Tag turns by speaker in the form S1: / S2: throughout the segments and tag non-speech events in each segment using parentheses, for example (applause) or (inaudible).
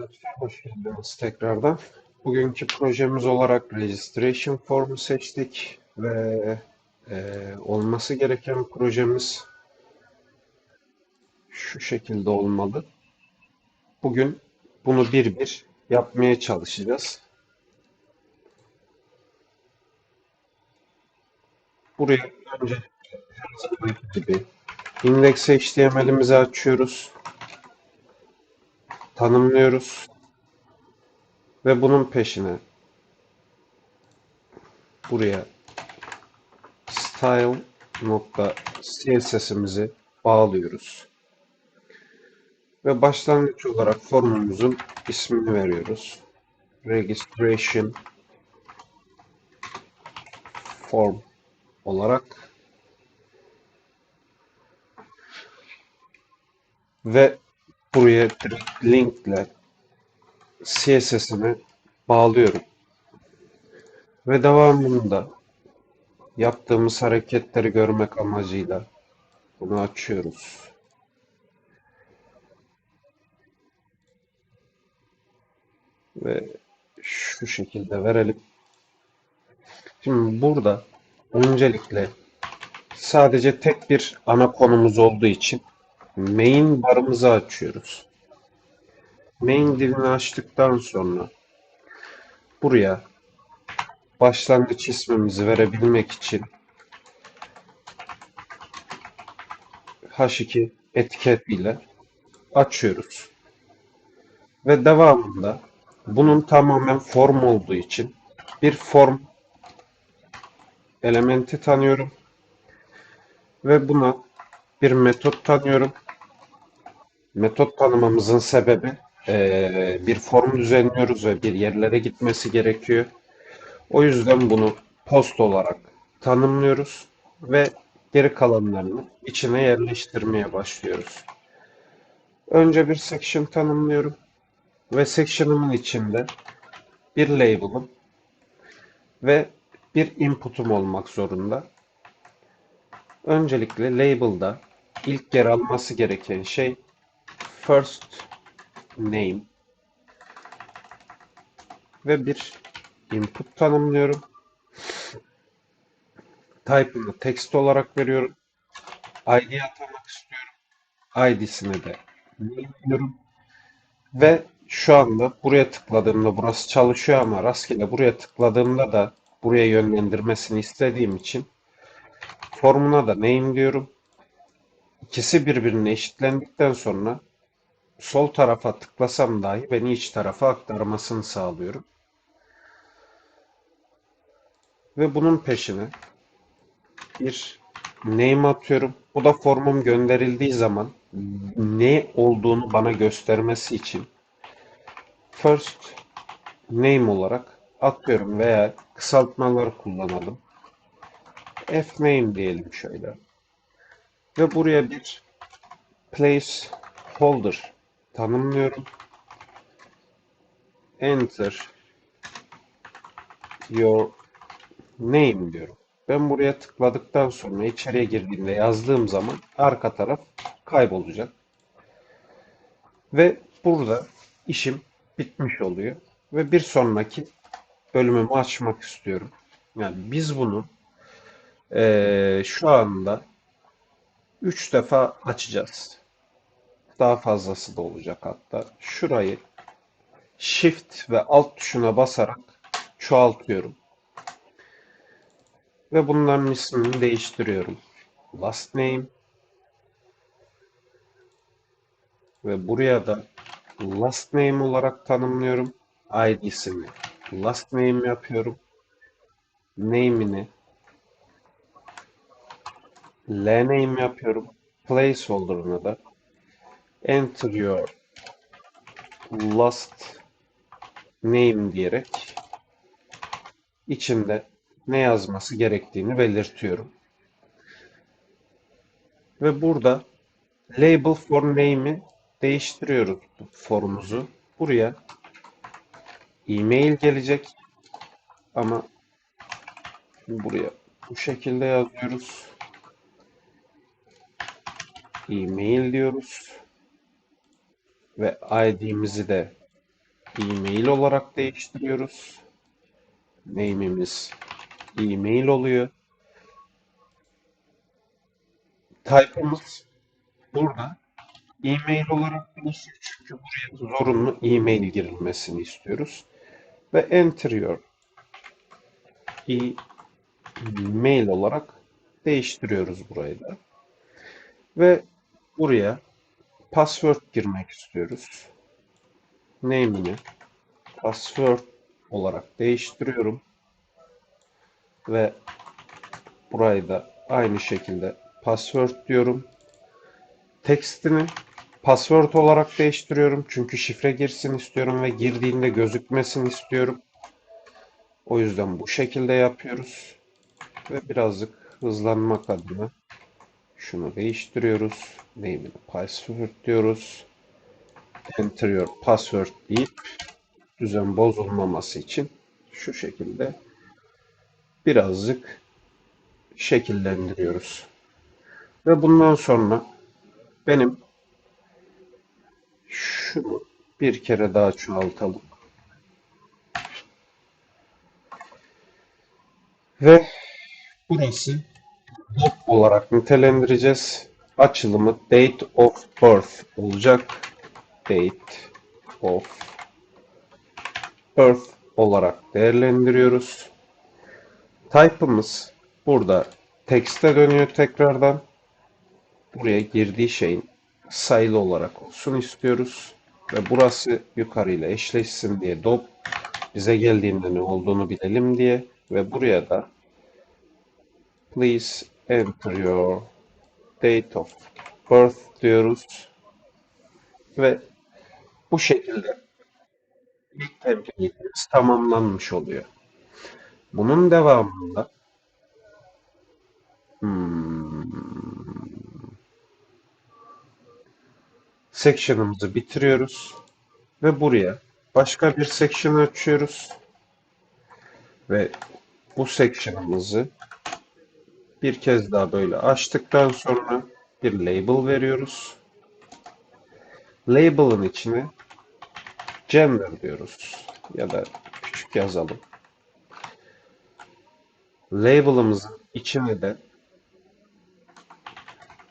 S1: Arkadaşlar hoş geldiniz tekrardan. Bugünkü projemiz olarak registration formu seçtik ve e, olması gereken projemiz şu şekilde olmalı. Bugün bunu bir bir yapmaya çalışacağız. Buraya önce gibi index HTML'imizi açıyoruz, tanımlıyoruz. Ve bunun peşine buraya style nokta CSS'imizi bağlıyoruz. Ve başlangıç olarak formumuzun ismini veriyoruz. Registration form olarak ve buraya direkt linkle CSS'imi bağlıyorum. Ve devamında yaptığımız hareketleri görmek amacıyla bunu açıyoruz. Ve şu şekilde verelim. Şimdi burada öncelikle sadece tek bir ana konumuz olduğu için main barımızı açıyoruz. Main dilini açtıktan sonra buraya başlangıç ismimizi verebilmek için H2 etiketiyle açıyoruz. Ve devamında bunun tamamen form olduğu için bir form elementi tanıyorum. Ve buna bir metot tanıyorum. Metot tanımamızın sebebi eee, bir form düzenliyoruz ve bir yerlere gitmesi gerekiyor. O yüzden bunu post olarak tanımlıyoruz ve geri kalanlarını içine yerleştirmeye başlıyoruz. Önce bir section tanımlıyorum ve section'ımın içinde bir label'ım ve bir input'um olmak zorunda. Öncelikle label'da ilk yer alması gereken şey first name ve bir input tanımlıyorum. Type'ını text olarak veriyorum. ID atamak istiyorum. ID'sini de name diyorum. Ve şu anda buraya tıkladığımda burası çalışıyor ama rastgele buraya tıkladığımda da buraya yönlendirmesini istediğim için formuna da name diyorum. İkisi birbirine eşitlendikten sonra sol tarafa tıklasam dahi beni iç tarafa aktarmasını sağlıyorum. Ve bunun peşine bir name atıyorum. Bu da formum gönderildiği zaman ne olduğunu bana göstermesi için first name olarak atıyorum veya kısaltmalar kullanalım. F name diyelim şöyle. Ve buraya bir placeholder tanımlıyorum. Enter your name diyorum. Ben buraya tıkladıktan sonra içeriye girdiğimde yazdığım zaman arka taraf kaybolacak. Ve burada işim bitmiş oluyor. Ve bir sonraki bölümümü açmak istiyorum. Yani biz bunu eee, şu anda 3 defa açacağız. Daha fazlası da olacak hatta. Şurayı Shift ve Alt tuşuna basarak çoğaltıyorum. Ve bunların ismini değiştiriyorum. Last name ve buraya da last name olarak tanımlıyorum. ID'sini last name yapıyorum. Name'ini name yapıyorum. Placeholder'ını da enter your last name diyerek içinde ne yazması gerektiğini belirtiyorum. Ve burada label for name'i değiştiriyoruz formumuzu. Buraya e-mail gelecek ama buraya bu şekilde yazıyoruz. E-mail diyoruz. ve ID'mizi de e-mail olarak değiştiriyoruz. Name'imiz e-mail oluyor. Type'ımız burada e-mail olarak oluşuyor çünkü buraya zorunlu e-mail girilmesini istiyoruz. Ve enter your e-mail olarak değiştiriyoruz burayı da. Ve buraya password girmek istiyoruz. Name'ini password olarak değiştiriyorum. Ve burayı da aynı şekilde password diyorum. Tekstini password olarak değiştiriyorum. Çünkü şifre girsin istiyorum ve girdiğinde gözükmesini istiyorum. O yüzden bu şekilde yapıyoruz. Ve birazcık hızlanmak adına şunu değiştiriyoruz. Name'ini password diyoruz. Enter your password deyip düzen bozulmaması için şu şekilde birazcık şekillendiriyoruz. Ve bundan sonra benim şunu bir kere daha çoğaltalım. Ve burası olarak nitelendireceğiz. Açılımı date of birth olacak. Date of birth olarak değerlendiriyoruz. Type'ımız burada tekste dönüyor tekrardan. Buraya girdiği şeyin sayılı olarak olsun istiyoruz. Ve burası yukarıyla eşleşsin diye dop bize geldiğinde ne olduğunu bilelim diye ve buraya da please enter your date of birth diyoruz. Ve bu şekilde ilk template'imiz tamamlanmış oluyor. Bunun devamında hmm, section'ımızı bitiriyoruz ve buraya başka bir section açıyoruz ve bu section'ımızı bir kez daha böyle açtıktan sonra bir label veriyoruz. Label'ın içine gender diyoruz ya da küçük yazalım. Label'ımızın içine de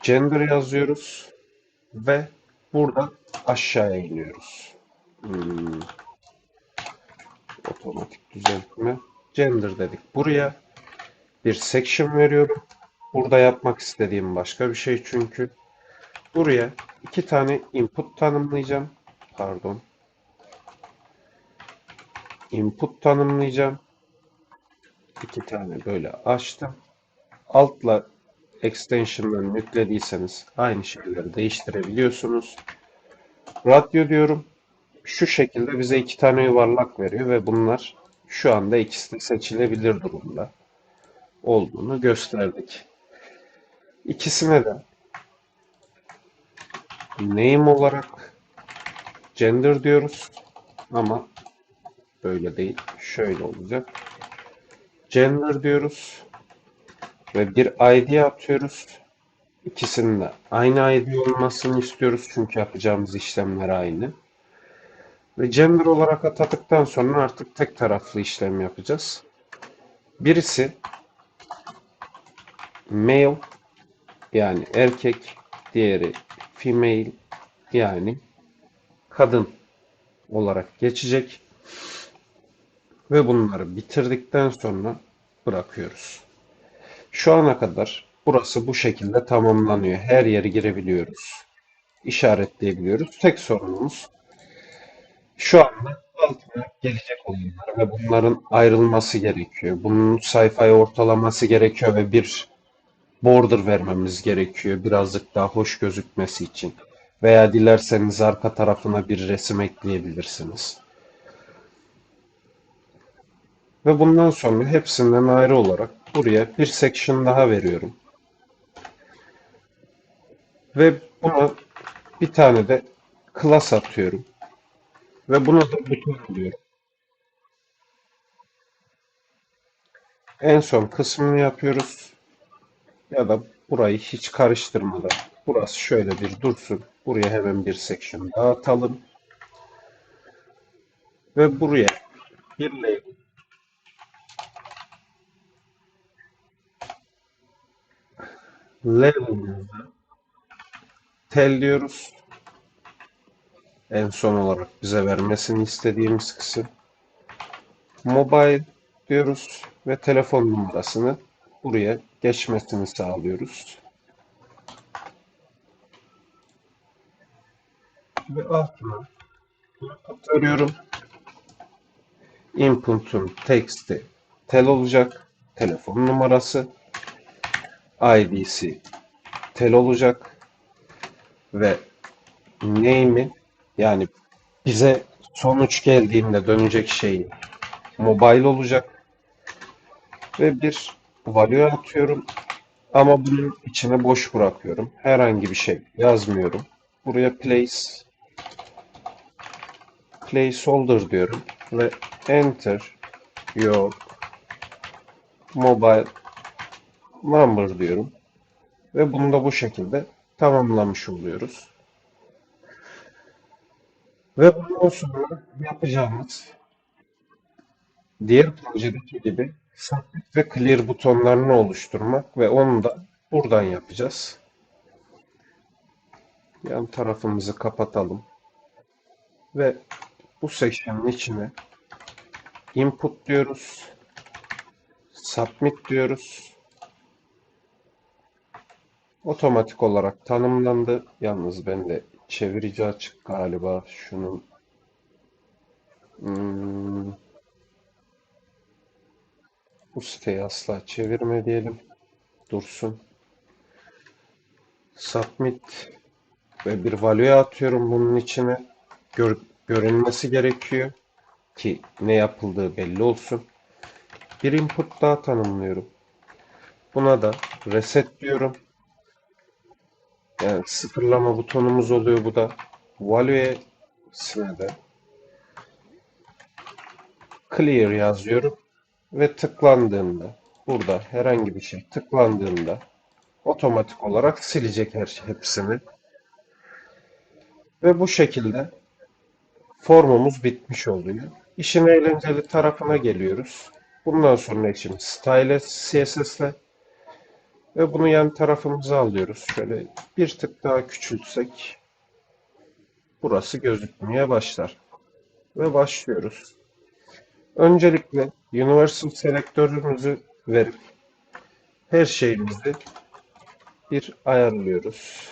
S1: gender yazıyoruz ve burada aşağıya iniyoruz. Hmm. Otomatik düzeltme. Gender dedik. Buraya bir section veriyorum. Burada yapmak istediğim başka bir şey çünkü. Buraya iki tane input tanımlayacağım. Pardon. Input tanımlayacağım. İki tane böyle açtım. Altla extension'larını yüklediyseniz aynı şeyleri değiştirebiliyorsunuz. Radyo diyorum. Şu şekilde bize iki tane yuvarlak veriyor ve bunlar şu anda ikisi de seçilebilir durumda olduğunu gösterdik. İkisine de name olarak gender diyoruz ama böyle değil. Şöyle olacak. Gender diyoruz ve bir ID atıyoruz. İkisinin de aynı ID olmasını istiyoruz çünkü yapacağımız işlemler aynı. Ve gender olarak atadıktan sonra artık tek taraflı işlem yapacağız. Birisi male yani erkek, diğeri female yani kadın olarak geçecek. Ve bunları bitirdikten sonra bırakıyoruz. Şu ana kadar burası bu şekilde tamamlanıyor. Her yeri girebiliyoruz. İşaretleyebiliyoruz. Tek sorunumuz şu anda altına gelecek olanlar ve bunların ayrılması gerekiyor. Bunun sayfaya ortalaması gerekiyor ve bir border vermemiz gerekiyor birazcık daha hoş gözükmesi için. Veya dilerseniz arka tarafına bir resim ekleyebilirsiniz. Ve bundan sonra hepsinden ayrı olarak buraya bir section daha veriyorum. Ve buna bir tane de class atıyorum. Ve buna da buton diyorum. En son kısmını yapıyoruz. Ya da burayı hiç karıştırmadan Burası şöyle bir dursun. Buraya hemen bir section daha atalım. Ve buraya bir label label'ımıza tel diyoruz. En son olarak bize vermesini istediğimiz kısım. Mobile diyoruz ve telefon numarasını buraya geçmesini sağlıyoruz. Ve altına input. Input'un text'i tel olacak. Telefon numarası. ID'si tel olacak. Ve name'i yani bize sonuç geldiğinde dönecek şey mobile olacak. Ve bir value atıyorum. Ama bunun içine boş bırakıyorum. Herhangi bir şey yazmıyorum. Buraya place placeholder diyorum ve enter your mobile number diyorum. Ve bunu da bu şekilde tamamlamış oluyoruz. Ve bundan sonra yapacağımız diğer projedeki gibi submit ve clear butonlarını oluşturmak ve onu da buradan yapacağız. Yan tarafımızı kapatalım. Ve bu section'ın içine input diyoruz. Submit diyoruz. Otomatik olarak tanımlandı. Yalnız bende çevirici açık galiba. Şunun hmm, bu siteyi asla çevirme diyelim. Dursun. Submit ve bir value atıyorum bunun içine. Gör, görünmesi gerekiyor ki ne yapıldığı belli olsun. Bir input daha tanımlıyorum. Buna da reset diyorum. Yani sıfırlama butonumuz oluyor bu da. Value'sine de clear yazıyorum ve tıklandığında burada herhangi bir şey tıklandığında otomatik olarak silecek her şey hepsini. Ve bu şekilde formumuz bitmiş oluyor. İşin eğlenceli tarafına geliyoruz. Bundan sonra işimiz Style CSS ile ve bunu yan tarafımıza alıyoruz. Şöyle bir tık daha küçültsek burası gözükmeye başlar. Ve başlıyoruz. Öncelikle Universal selektörümüzü verip her şeyimizi bir ayarlıyoruz.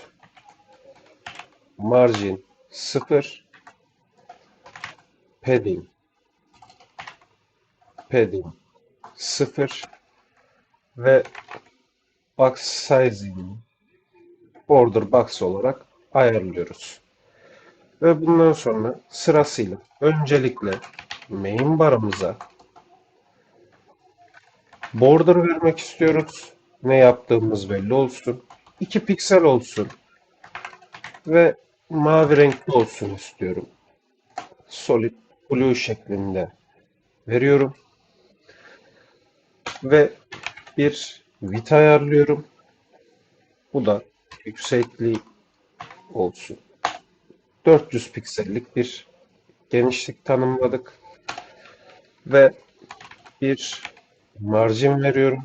S1: Margin 0 padding padding 0 ve box sizing border box olarak ayarlıyoruz. Ve bundan sonra sırasıyla öncelikle main barımıza border vermek istiyoruz. Ne yaptığımız belli olsun. 2 piksel olsun. Ve mavi renkli olsun istiyorum. Solid blue şeklinde veriyorum. Ve bir width ayarlıyorum. Bu da yüksekliği olsun. 400 piksellik bir genişlik tanımladık. Ve bir margin veriyorum.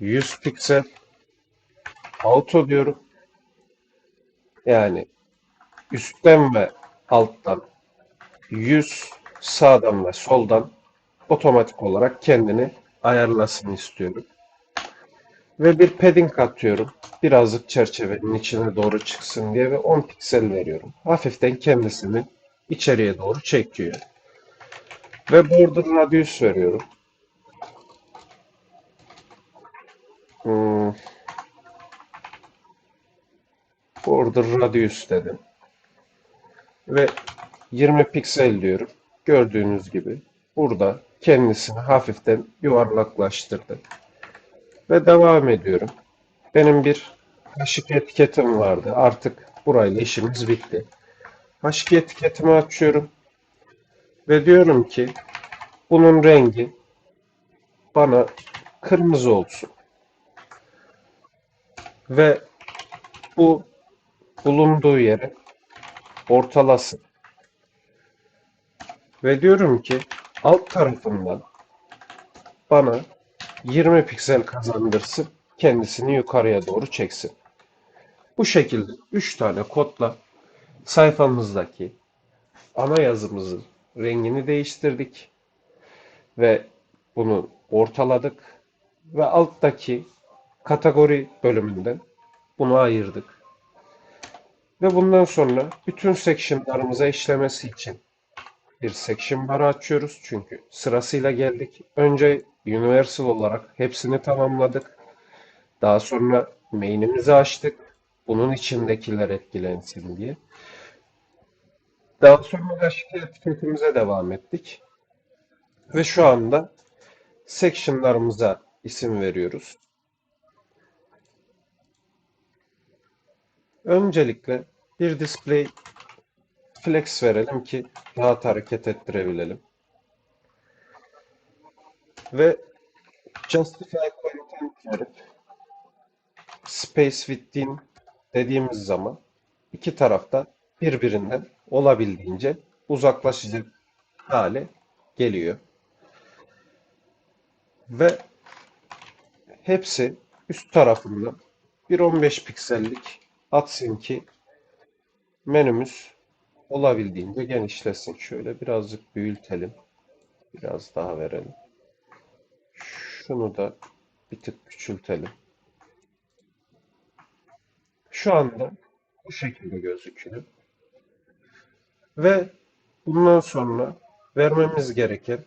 S1: 100 piksel auto diyorum. Yani üstten ve alttan 100 sağdan ve soldan otomatik olarak kendini ayarlasın istiyorum. Ve bir padding atıyorum. Birazcık çerçevenin içine doğru çıksın diye ve 10 piksel veriyorum. Hafiften kendisini içeriye doğru çekiyor. Ve border radius veriyorum. Hmm. Border radius dedim. Ve 20 piksel diyorum. Gördüğünüz gibi burada kendisini hafiften yuvarlaklaştırdı. Ve devam ediyorum. Benim bir H2 etiketim vardı. Artık burayla işimiz bitti. H2 etiketimi açıyorum. Ve diyorum ki bunun rengi bana kırmızı olsun. ve bu bulunduğu yeri ortalasın. Ve diyorum ki alt tarafından bana 20 piksel kazandırsın, kendisini yukarıya doğru çeksin. Bu şekilde 3 tane kodla sayfamızdaki ana yazımızın rengini değiştirdik ve bunu ortaladık ve alttaki kategori bölümünden bunu ayırdık. Ve bundan sonra bütün section'larımıza işlemesi için bir section barı açıyoruz. Çünkü sırasıyla geldik. Önce universal olarak hepsini tamamladık. Daha sonra main'imizi açtık. Bunun içindekiler etkilensin diye. Daha sonra başka etiketimize devam ettik. Ve şu anda section'larımıza isim veriyoruz. Öncelikle bir display flex verelim ki rahat hareket ettirebilelim. Ve justify content verip space within dediğimiz zaman iki tarafta birbirinden olabildiğince uzaklaşacak hale geliyor. Ve hepsi üst tarafında bir 15 piksellik atsın menümüz olabildiğince genişlesin. Şöyle birazcık büyütelim. Biraz daha verelim. Şunu da bir tık küçültelim. Şu anda bu şekilde gözüküyor. Ve bundan sonra vermemiz gereken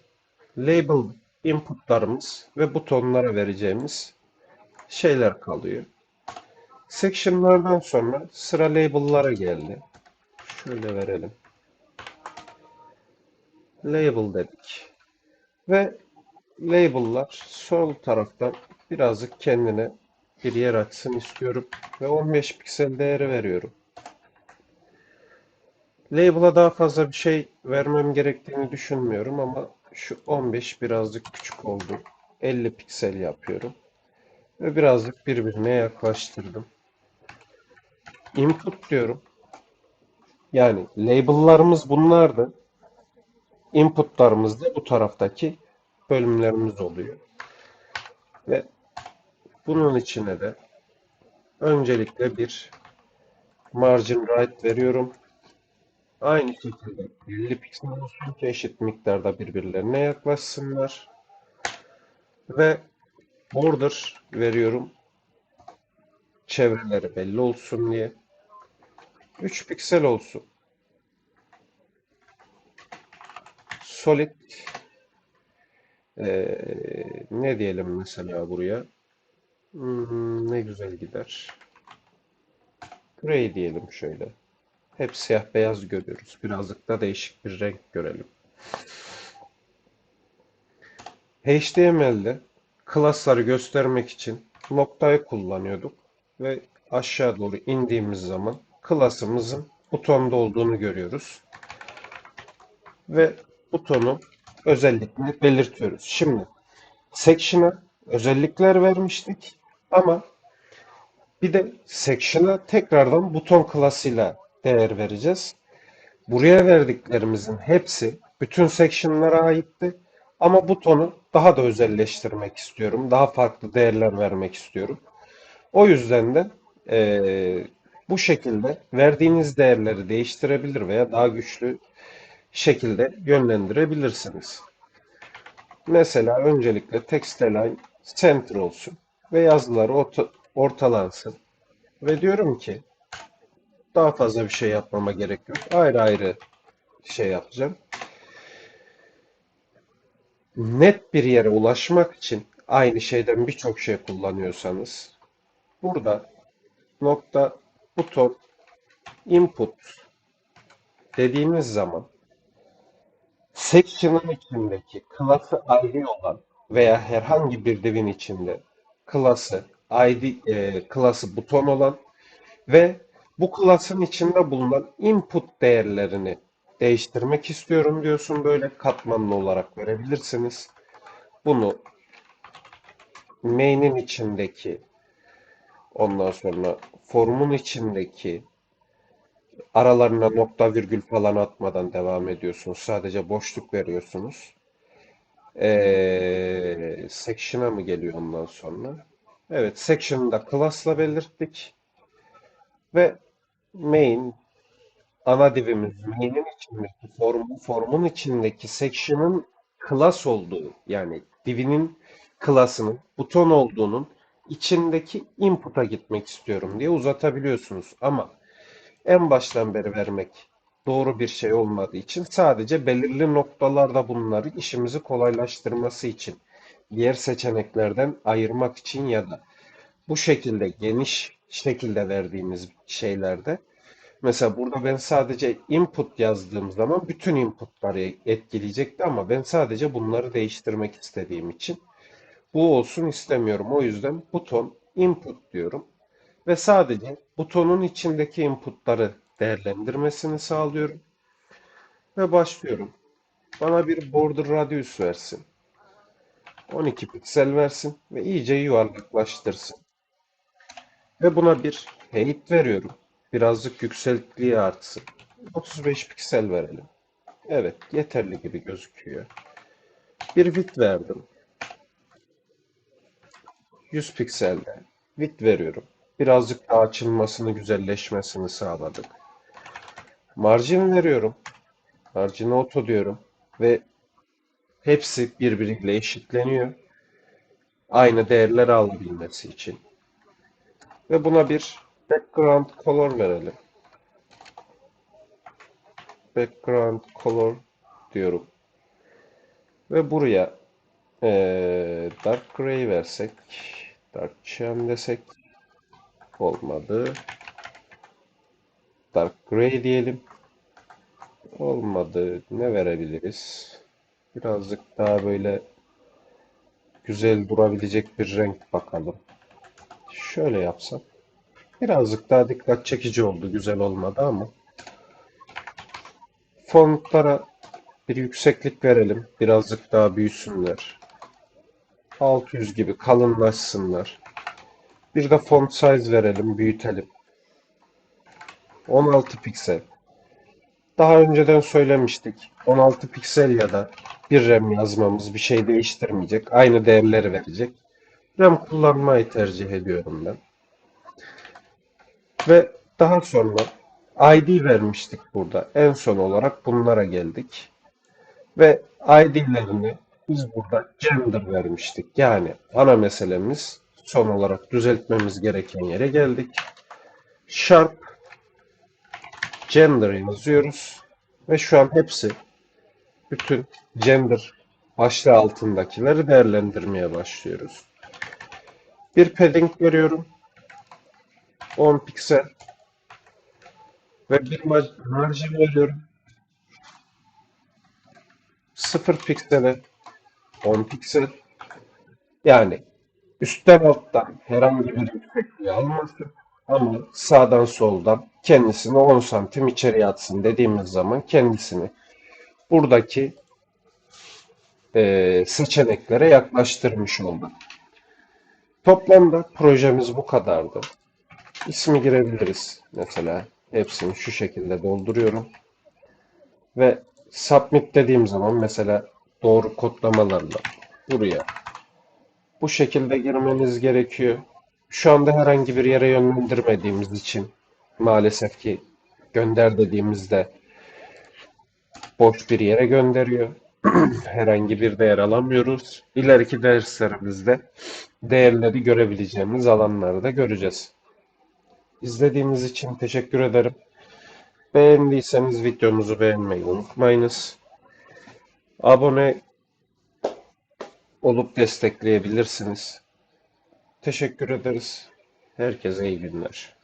S1: label inputlarımız ve butonlara vereceğimiz şeyler kalıyor. Section'lardan sonra sıra label'lara geldi. Şöyle verelim. Label dedik. Ve label'lar sol taraftan birazcık kendine bir yer açsın istiyorum. Ve 15 piksel değeri veriyorum. Label'a daha fazla bir şey vermem gerektiğini düşünmüyorum ama şu 15 birazcık küçük oldu. 50 piksel yapıyorum. Ve birazcık birbirine yaklaştırdım. Input diyorum. Yani label'larımız bunlardı. Input'larımız da bu taraftaki bölümlerimiz oluyor. Ve bunun içine de öncelikle bir margin right veriyorum. Aynı şekilde 50 piksel olsun ki eşit miktarda birbirlerine yaklaşsınlar. Ve border veriyorum. Çevreleri belli olsun diye. 3 piksel olsun. Solid ee, ne diyelim mesela buraya? Hmm, ne güzel gider. Gray diyelim şöyle. Hep siyah beyaz görüyoruz. Birazcık da değişik bir renk görelim. HTML'de klasları göstermek için noktayı kullanıyorduk ve aşağı doğru indiğimiz zaman klasımızın butonda olduğunu görüyoruz. Ve butonu özellikle belirtiyoruz. Şimdi section'a özellikler vermiştik ama bir de section'a tekrardan buton klasıyla değer vereceğiz. Buraya verdiklerimizin hepsi bütün section'lara aitti. Ama butonu daha da özelleştirmek istiyorum. Daha farklı değerler vermek istiyorum. O yüzden de e, bu şekilde verdiğiniz değerleri değiştirebilir veya daha güçlü şekilde yönlendirebilirsiniz. Mesela öncelikle text align center olsun ve yazılar ortalansın. Ve diyorum ki daha fazla bir şey yapmama gerek yok. Ayrı ayrı şey yapacağım. Net bir yere ulaşmak için aynı şeyden birçok şey kullanıyorsanız burada nokta buton input dediğimiz zaman section'ın içindeki klası ID olan veya herhangi bir divin içinde klası ID e, klası buton olan ve bu klasın içinde bulunan input değerlerini değiştirmek istiyorum diyorsun. Böyle katmanlı olarak verebilirsiniz. Bunu main'in içindeki Ondan sonra formun içindeki aralarına nokta virgül falan atmadan devam ediyorsunuz. Sadece boşluk veriyorsunuz. Ee, section'a mı geliyor ondan sonra? Evet, section'ı da class'la belirttik. Ve main ana divimiz main'in içindeki formun, formun içindeki section'ın class olduğu yani divinin class'ının buton olduğunun içindeki input'a gitmek istiyorum diye uzatabiliyorsunuz. Ama en baştan beri vermek doğru bir şey olmadığı için sadece belirli noktalarda bunları işimizi kolaylaştırması için diğer seçeneklerden ayırmak için ya da bu şekilde geniş şekilde verdiğimiz şeylerde mesela burada ben sadece input yazdığım zaman bütün inputları etkileyecekti ama ben sadece bunları değiştirmek istediğim için bu olsun istemiyorum. O yüzden buton input diyorum ve sadece butonun içindeki inputları değerlendirmesini sağlıyorum ve başlıyorum. Bana bir border radius versin. 12 piksel versin ve iyice yuvarlaklaştırsın. Ve buna bir height veriyorum. Birazcık yüksekliği artsın. 35 piksel verelim. Evet, yeterli gibi gözüküyor. Bir width verdim. 100 pikselde width veriyorum. Birazcık daha açılmasını, güzelleşmesini sağladık. Margin veriyorum. Margin auto diyorum ve hepsi birbiriyle eşitleniyor. Aynı değerleri alabilmesi için. Ve buna bir background color verelim. Background color diyorum. Ve buraya eee, dark gray versek, dark cyan desek olmadı. Dark gray diyelim. Olmadı. Ne verebiliriz? Birazcık daha böyle güzel durabilecek bir renk bakalım. Şöyle yapsam. Birazcık daha dikkat çekici oldu. Güzel olmadı ama. Fontlara bir yükseklik verelim. Birazcık daha büyüsünler. 600 gibi kalınlaşsınlar. Bir de font size verelim. Büyütelim. 16 piksel. Daha önceden söylemiştik. 16 piksel ya da bir RAM yazmamız bir şey değiştirmeyecek. Aynı değerleri verecek. RAM kullanmayı tercih ediyorum ben. Ve daha sonra ID vermiştik burada. En son olarak bunlara geldik. Ve ID'lerini biz burada gender vermiştik. Yani ana meselemiz son olarak düzeltmemiz gereken yere geldik. Sharp gender yazıyoruz. Ve şu an hepsi bütün gender başlığı altındakileri değerlendirmeye başlıyoruz. Bir padding veriyorum. 10 piksel. Ve bir mar- margin veriyorum. 0 piksele 10 piksel. Yani üstten alttan herhangi bir yüksekliği almasın. Ama sağdan soldan kendisini 10 santim içeriye atsın dediğimiz zaman kendisini buradaki eee, seçeneklere yaklaştırmış olduk. Toplamda projemiz bu kadardı. İsmi girebiliriz mesela. Hepsini şu şekilde dolduruyorum. Ve submit dediğim zaman mesela doğru kodlamalarla buraya bu şekilde girmeniz gerekiyor. Şu anda herhangi bir yere yönlendirmediğimiz için maalesef ki gönder dediğimizde boş bir yere gönderiyor. (clears throat) Herhangi bir değer alamıyoruz. İleriki derslerimizde değerleri görebileceğimiz alanları da göreceğiz. İzlediğiniz için teşekkür ederim. Beğendiyseniz videomuzu beğenmeyi unutmayınız. Abone olup destekleyebilirsiniz. Teşekkür ederiz. Herkese iyi günler.